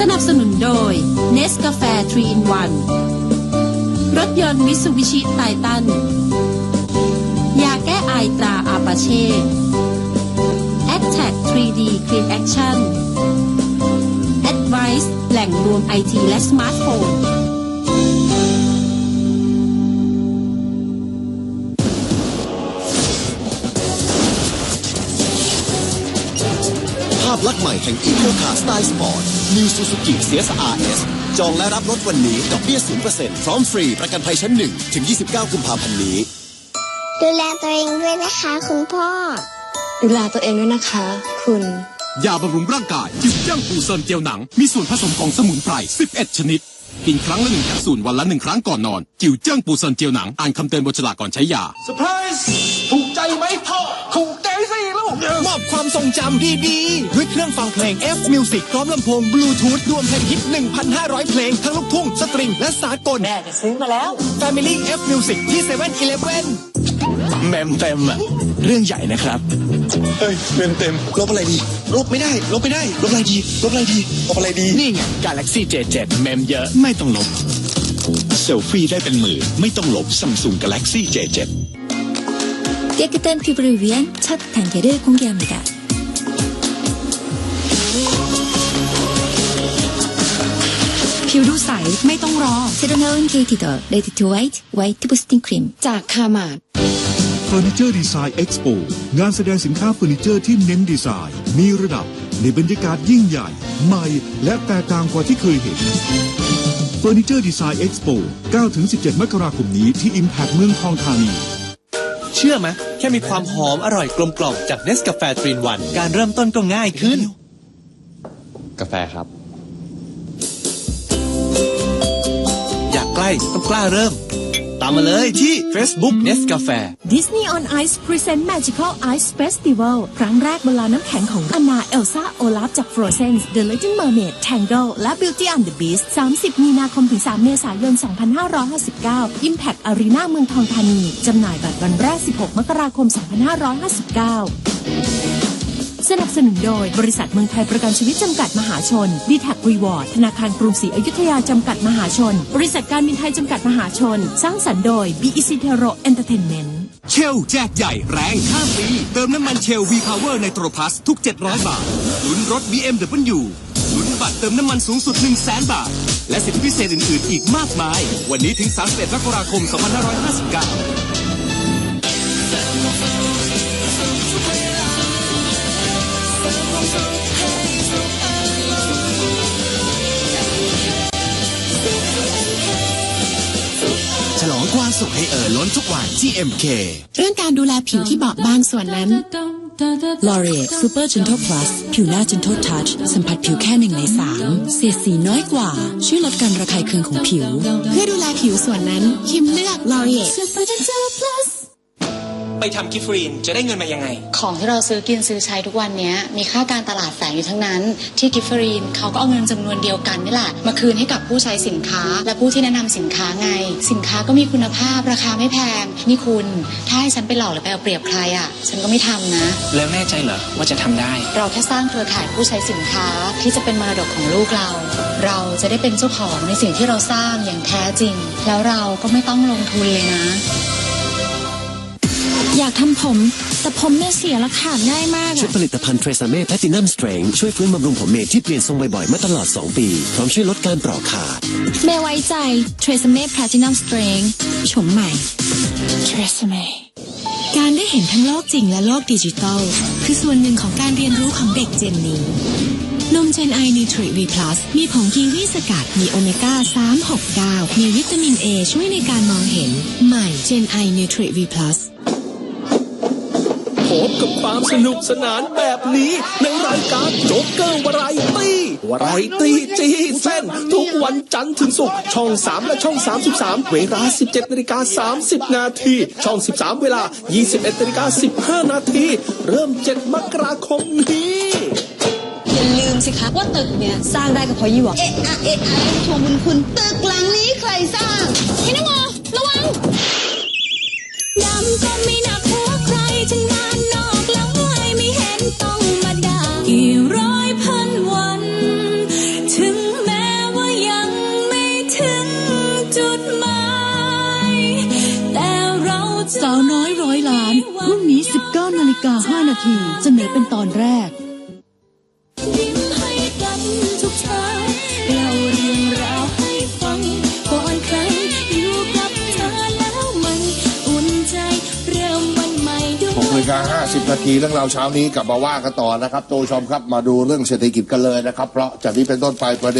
สนับสนุนโดย n e s c a f e 3 in 1 รถยนต์มิสุบิชิไททัน ยาแก้ไอตราอาปาเช่ a t t a c 3D Clean Action Advice แหล่งรวมไอทีและสมาร์ทโฟนาพลักษณ์ใหม่แห่งอีโคคาร์สไตล์สปอร์ต New Suzuki CSRS จองและรับรถวันนี้ดอกเบี้ย0%พร้อมฟรี ประกันภัยชั้น 1 ถึง 29 กุมภาพันธ์นี้ ดูแลตัวเองด้วยนะคะคุณพ่อ ดูแลตัวเองด้วยนะคะ คุณยาบำรุงร่างกายจิบย่างปูเซินเจลหนัง มีส่วนผสมของสมุนไพร 11 ชนิด กินครั้งละหนึ่งแคปซูลวันละหนึ่งครั้งก่อนนอน จิวเจ้างปูเซินเจลหนัง อ่านคำเตือนบนฉลากก่อนใช้ยาเซอร์ไพรส์ถูกใจไหมพ่อถูกใจสิลูก มอบความทรงจำดีๆ ด้วยเครื่องฟังเพลง F Music พร้อมลำโพงบลูทูธรวมเพลงฮิต 1,500 เพลง ทั้งลูกทุ่ง สตริง และสากลแม่จะซื้อมาแล้ว Family F Music ที่7 e เ e ่ e อแมมเต็มอะเรื่องใหญ่นะครับ เฮ้ยเต็มเต็มลบอะไรดีลบไม่ได้ลบไม่ได้ลบอะไรดีลบอะไรดีลบอะไรดี นี่ไง Galaxy J7 เมมเยอะไม่ต้องลบเซลฟี่ได้เป็นหมื่นไม่ต้องหลบ Samsung Galaxy J7 깨끗한 피부를 위한 첫 단계를 공개합니다. ผิวดูใส ไม่ต้องรอ 새로 나온 KT더 레디 투 화이트 화이트 부스팅 크림 จากคามาด เฟอร์นิเจอร์ดีไซน์เอ็กซ์โปงานแสดงสินค้าเฟอร์นิเจอร์ที่เน้นดีไซน์ มีระดับ ในบรรยากาศยิ่งใหญ่ ใหม่ และแตกต่างกว่าที่เคยเห็นเฟอร์นิเจอร์ดีไซน์เอ็กซ์โป9-17 มกราคมนี้ที่ Impact เมืองทองธานี เชื่อไหม แค่มีความหอมอร่อยกลมกล่อมจากเนสกาแฟทรีนวัน การเริ่มต้นก็ง่ายขึ้น กาแฟครับ อยากใกล้ต้องกล้าเริ่ม ตามมาเลยที่ Facebook n e s c a f e Disney on Ice Present Magical Ice Festival ครั้งแรกบนลานน้ำแข็งของอนนาเอลซ่าโอลาฟจาก Frozen The Legend Mermaid Tangle และ Beauty and the Beast 30 มีนาคมถึง 3 เมษายน 2559 Impact Arena เมืองทองธานี จำหน่ายบัตรวันแรก 16 มกราคม 2559 สนับสนุนโดยบริษัทเมืองไทยประกันชีวิตจำกัดมหาชน d t แท r e w a r d ธนาคารกรุงศรีอยุธยาจำกัดมหาชน บริษัทการบินไทยจำกัดมหาชน สร้างสรรค์โดย BEC t e r o Entertainment เชลแจกใหญ่แรงข้ามปีเติมน้ำมันเชล V Power ในโตรพัสทุก 700 บาทลุ้นรถ BMW ลุ้นบัตรเติมน้ำมันสูงสุด 1 0 0 0 0แบาท และสิทธิพิเศษอื่น ๆ อีกมากมาย วันนี้ถึง 31มกราคม 2559 ฉลองความสุขให้เอ่อล้นทุกวันที่ MK เรื่องการดูแลผิวที่บอบบางส่วนนั้น l o r i e Super Gentle Plus ผิวหน้า Gentle Touch สัมผัสผิวแค่หนึ่งในสามเสียสีน้อยกว่า ช่วยลดการระคายเคืองของผิว เพื่อดูแลผิวส่วนนั้น คิมเลือก L'Oreal ไปทำกิฟรีนจะได้เงินมายังไง ของที่เราซื้อกินซื้อใช้ทุกวันเนี้ยมีค่าการตลาดแฝงอยู่ทั้งนั้น ที่กิฟฟรีนเขาก็เอาเงินจำนวนเดียวกันนี่แหละมาคืนให้กับผู้ใช้สินค้า และผู้ที่แนะนำสินค้าไง สินค้าก็มีคุณภาพราคาไม่แพง นี่คุณ ถ้าให้ฉันไปหลอกหรือไปเอาเปรียบใครอะ ฉันก็ไม่ทำนะ แล้วแน่ใจเหรอว่าจะทำได้ เราแค่สร้างเครือข่ายผู้ใช้สินค้าที่จะเป็นมรดกของลูกเรา เราจะได้เป็นเจ้าของในสิ่งที่เราสร้างอย่างแท้จริง แล้วเราก็ไม่ต้องลงทุนเลยนะ อยากทำผม แต่ผมเนี่ยเสียและขาดง่ายมากชุดผลิตภัณฑ์เทรซาเม่แพตินัมสเตรงช่วยฟื้นบำรุงผมเมย์ที่เปลี่ยนทรงบ่อยๆมาตลอด 2 ปี พร้อมช่วยลดการเปราะขาด เมย์ไว้ใจ Tresemme Platinum Strength ชมใหม่ Tresemme การได้เห็นทั้งโลกจริงและโลกดิจิตอลคือส่วนหนึ่งของการเรียนรู้ของเด็กเจนนี้นมเจนไอนิทริวีพลัสมีผงกีวีสกัด มีโอเมก้า 369 มีวิตามินเอช่วยในการมองเห็น ใหม่เจนไอนิทริวีพลัส พบกับความสนุกสนานแบบนี้ในรายการโจ๊กเกอร์วารายตี้วารายตี้จีเส้นทุกวันจันทร์ถึงศุกร์ช่อง 3 และช่อง 33 เวลา 17นาฬิกา30 นาที ช่อง 13 เวลา 21นาฬิกา15 นาที เริ่ม 7 มกราคมนี้อย่าลืมสิคะว่าตึกเนี่ย สร้างได้ก็เพราะยี่หวังเอ๊ะอะเอ๊ะอะทวงบุญคุณตึกหลังนี้ใครสร้าง นาทีเสนอเป็นตอนแรกยิ้มให้กันทุกเช้าเล่าเรื่องราวให้ฟังก่อนใครอยู่กับเธอแล้วมันอุ่นใจเริ่มวันใหม่ด้วย6นาฬิกา50นาทีเรื่องราวเช้านี้กลับมาว่ากันต่อนะครับตัวชมครับมาดูเรื่องเศรษฐกิจกันเลยนะครับ เพราะจากนี้เป็นต้นไปประเด็น